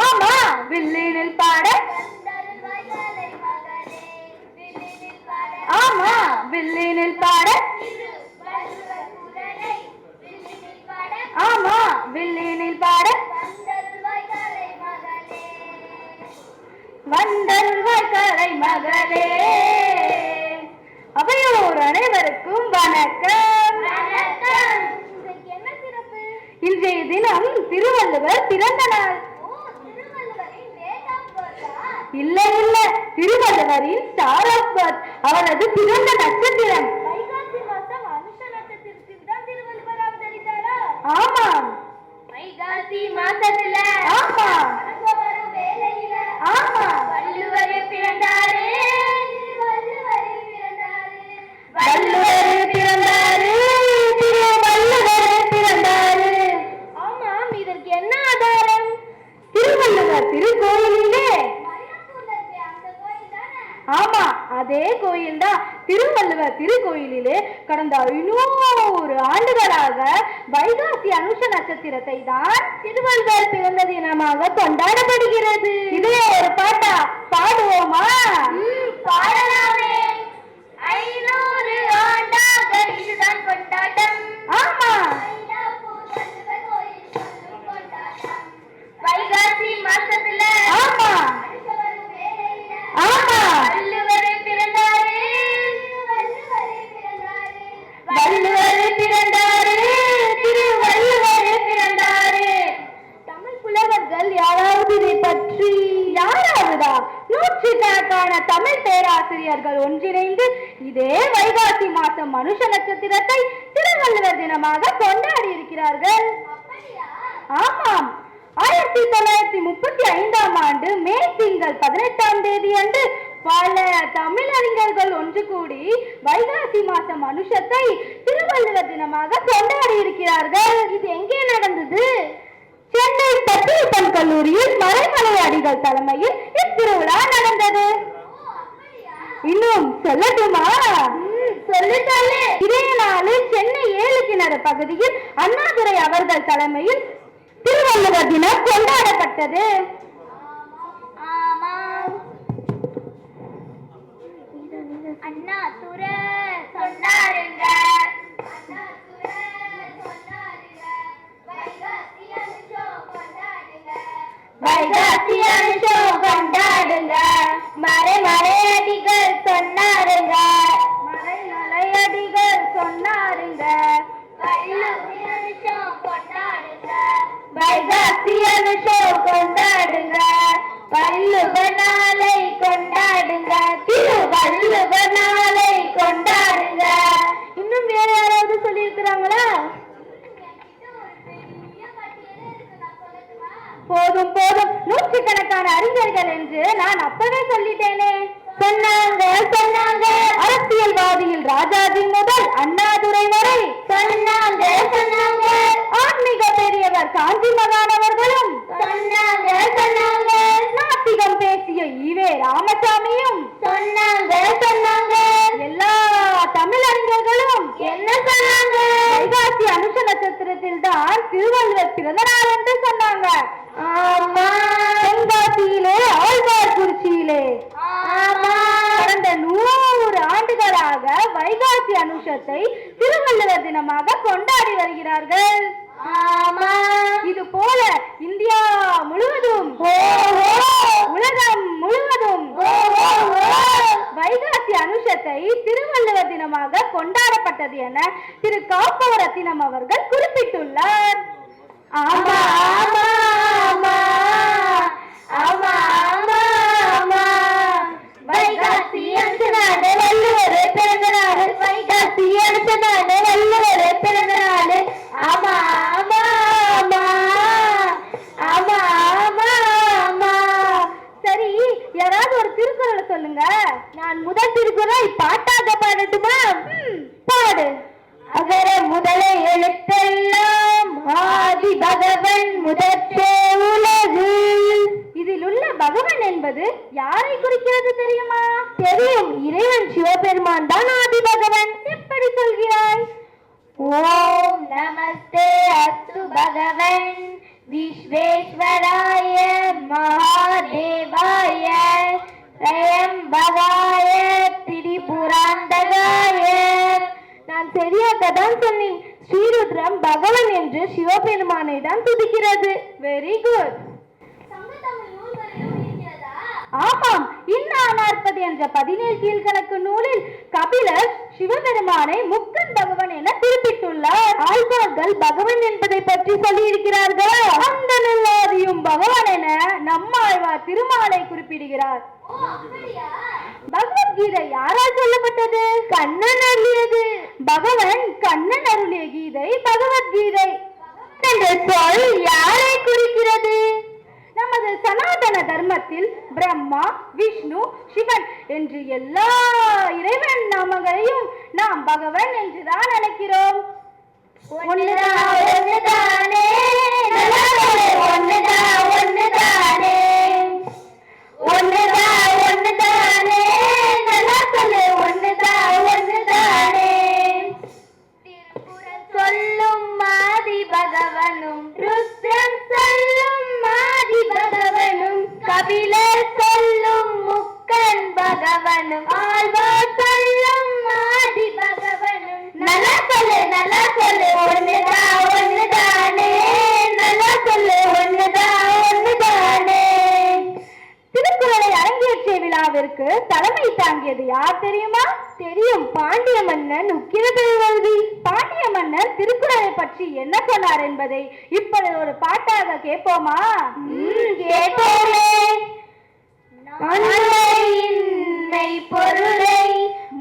ஆமா வில்லினில் பாட. ஆமா வில்லினில் பாட. ஆமா வில்லினில் பாட. வந்தருள்வாய் கலை மகளே. அவையோர் அனைவருக்கும் வணக்கம். இன்றைய தினம் திருவள்ளுவர் பிறந்த நாள். இல்ல இல்ல. திருவள்ளுவரின் பர்த் அவரது பிறந்த நட்சத்திரம். ஆமாம். வைகாசி மாசத்துல ஆமா திருக்கோயிலிலே கடந்த ஐநூறு ஆண்டுகளாக வைகாசி அனுஷ நட்சத்திரத்தை தான் திருவள்ளுவர் பிறந்த தினமாக கொண்டாடப்படுகிறது. இதே ஒரு பாட்டா பாடுவோமா? பாடலாமே. மனுஷ நட்சத்திரத்தை திருவள்ளுவர் தினமாக கொண்டாடி இருக்கிறார்கள். ஆமாம். ஆயிரத்தி தொள்ளாயிரத்தி முப்பத்தி ஐந்தாம் ஆண்டு மே திங்கள் பதினெட்டாம் தேதி அன்று பல தமிழறிஞர்கள் ஒன்று கூடி வைகாசி மாத மனுஷத்தை திருவள்ளுவர் தினமாக கொண்டாடி இருக்கிறார்கள். இது எங்கே நடந்தது? சென்னை பட்டியப்பன் கல்லூரியில் மலைமலை அடிகள் தலைமையில் இத்திருவிழா நடந்தது. இன்னும் சொல்லட்டுமா? சொல்லிட்டாலே இதே நாளில் சென்னை ஏழு கிணறு பகுதியில் அண்ணாதுரை அவர்கள் தலைமையில் திருவள்ளுவர் தினம் கொண்டாடப்பட்டது. அண்ணா துர சொன்னாருங்க. வைகாசி அனுஷம் கொண்டாடுங்க. மறை மறை சொல்லியிருக்கிறாங்களா? என்கிட்ட போதும் போதும். நூற்றுக்கணக்கான அறிஞர்கள் என்று நான் அப்பவே சொல்லிட்டேனே. சொன்னாங்க சொன்னாங்க. அரசியல்வாதியில் ராஜாஜி முதல் அண்ணாதுரை வரை. சொன்னாங்க சொன்னாங்க. ஆன்மீக பெரியவர் காஞ்சி மகானவர்களும் சொன்னாங்க நாத்திகம் பேசிய ஈவே ராமசாமியும் சொன்னாங்க சொன்னாங்க எல்லா தமிழறிஞர்களும் என்ன சொன்னாங்க வைகாசி அனுஷ நட்சத்திரத்தில் தான் திருவள்ளுவர் பிறந்த நாள் என்று சொன்னாங்க. ஆமா. தென்காசியிலே ஆழ்வார்குறிச்சியிலே ஆமா. கடந்த நூறு ஆண்டுகளாக வைகாசி அனுஷத்தை திருவள்ளுவர் தினமாக கொண்டாடி வருகிறார்கள். ஆமா. இது போல இந்தியா முழுவதும் உலகம் முழுவதும் வைகாசி அனுஷத்தை திருவள்ளுவர் தினமாக கொண்டாடப்பட்டது என திரு காப்பவரத்தினம் அவர்கள் குறிப்பிட்டுள்ளார். ஆமா ஆமா ஆமா ஆமா ஆமா ஆமா. வைகாசி அனுஷ நாடு வள்ளுவர் பிறந்த நாடு வைகாசி அனுஷ நாடு வள்ளுவர் பிறந்த நாடு ஆமா ஆமா ஆமா ஆமா ஆமா ஆமா சரி யாராவது ஒரு திருக்குறளை சொல்லுங்க நான் முதல் திருக்குறள் பாட்டாக பாடட்டுமா ம், பாடு அகர முதல எழுத்தெல்லாம் ஆதி பகவன் முதற்றே உலகு இதில் உள்ள பகவன் என்பது யாரை குறிக்கிறது தெரியுமா? தெரியும். இறைவன் சிவபெருமான் தான் ஆதி பகவன். எப்படி சொல்கிறாய்? ஓம் நமஸ்தே அஸ்து பகவன். விஸ்வேஸ்வராய மகாதேவாய. ரயம்பகாய திரிபுராந்தகாய. நான் சரியாக தான் சொன்னேன். ஸ்ரீருத்ரம் பகவன் என்று சிவபெருமானை தான் துதிக்கிறது. வெரி குட் ஆமாம் இன்னா நாற்பது என்ற பதினேழு கீழ்கணக்கு நூலில் கபிலர் சிவபெருமானை முக்கன் பகவன் என குறிப்பிட்டுள்ளார். ஆழ்வார்கள் பகவன் என்பதை பற்றி சொல்லியிருக்கிறார்கள்? அந்த நல்லாதியும் பகவான் என நம்மாழ்வார் திருமாலை குறிப்பிடுகிறார். ஓ அப்படியா? பகவத்கீதை யாரால் சொல்லப்பட்டது? கண்ணன் அருளியது. பகவன் கண்ணன் அருளிய கீதை பகவத்கீதை. என்ற சொல் தர்மத்தில் பிரம்மா விஷ்ணு சிவன் என்று எல்லா இறைவன் நாமங்களையும் நாம் பகவன் என்றுதான் அழைக்கிறோம். ஒண்ணுதான் ஒண்ணுதானே நல்லவரே, விழாவிற்கு தலைமை தாங்கியது யார் தெரியுமா? தெரியும் பாண்டிய மன்னன் உக்கிர பெருவல்வி பாண்டிய மன்னன் திருக்குறளை பற்றி என்ன சொன்னார் என்பதை இப்பொழுது ஒரு பாட்டாக கேட்போமா? கேட்போமே. பொருளை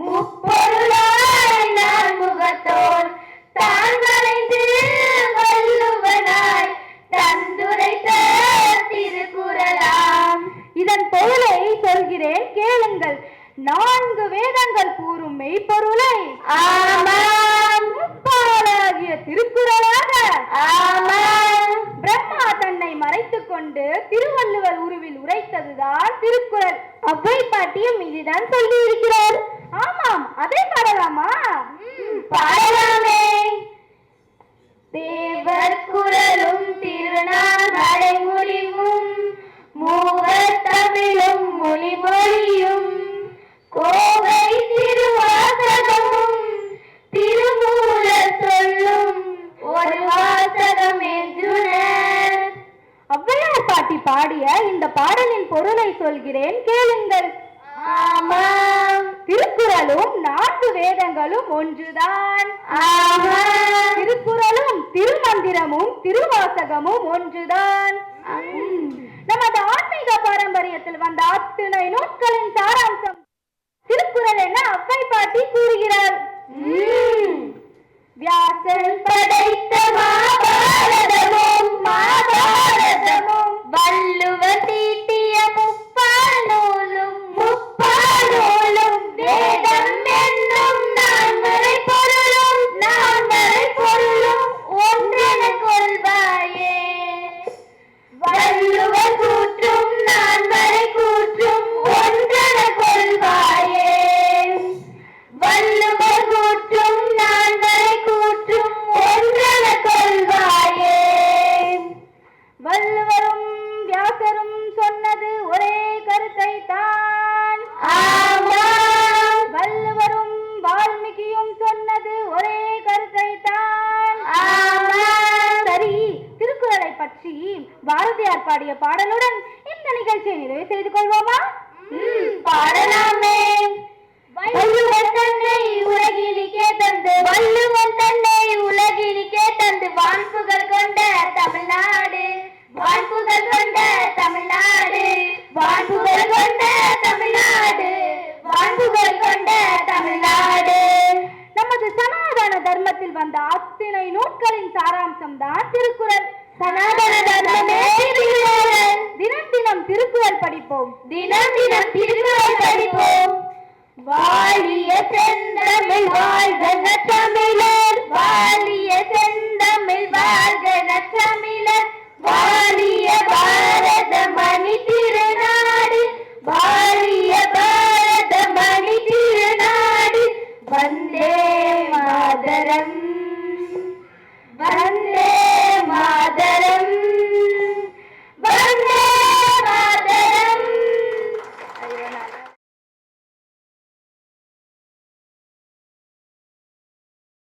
முப்பொருளாய் நான் முகத்தோர் தான் வள்ளுவனாய் தந்துரைத்த திருக்குறளாம். இதன் பொருளை சொல்கிறேன் கேளுங்கள். நான்கு வேதங்கள் கூறும் மெய்ப்பொருளை. ஆமாம் முப்பாலாகிய திருக்குறளாக ஆமாம் பிரம்மா தன்னை மறைத்துக் கொண்டு திருவள்ளுவர் உருவில் உரைத்ததுதான் திருக்குறள் அதையும் இதுதான் சொல்லி இருக்கிறார் ஆமாம் அதை பாடலாமா? பாடலாமே. தேவர் குரலும் திருநாள் நடைமுடிவும் மூவர் தமிழும் மொழிமொழியும் கோவை திருவாசகமும் திருமூலர் சொல்லும் ஒரு வாசகம் என்றுனர். ஔவையார் பாட்டி பாடிய இந்த பாடலின் பொருளை சொல்கிறேன். கே ஆமாம் திருக்குறளும் நான்கு வேதங்களும் ஒன்றுதான். திருக்குறளும் திருமந்திரமும் திருவாசகமும் ஒன்றுதான். நமது ஆன்மீக பாரம்பரியத்தில் வந்த அத்தனை நூட்களின் சாராம்சம் திருக்குறள் என அவ்வை பாட்டி கூறுகிறார். வியாசன் படைத்த மாபாரதமும் மாபாரதமும் பாரதியார் பாடிய பாடலுடன் இந்த நிகழ்ச்சியை நிறைவு செய்து கொள்வோமா? பாடலாமே. வள்ளுவன் தன்னை உலகினிக்கே தந்து வள்ளுவன் தன்னை உலகினிக்கே தந்து வான்புகள் கொண்ட தமிழ்நாடு வான்புகள் கொண்ட தமிழ்நாடு வான்புகள் கொண்ட தமிழ்நாடு வான்புகள் கொண்ட தமிழ்நாடு. நமது சனாதன தர்மத்தில் வந்த அத்தனை நூட்களின் சாராம்சம் தான் திருக்குறள். தினம் தினம் திருக்குறள் படிப்போம். தினம் தினம் திருக்குறள் படிப்போம். வாழிய செந்தமிழ் வாழ்க நற்றமிழர். வாழிய செந்தமிழ் வாழ்க நற்றமிழர். வாழிய பாரத மணி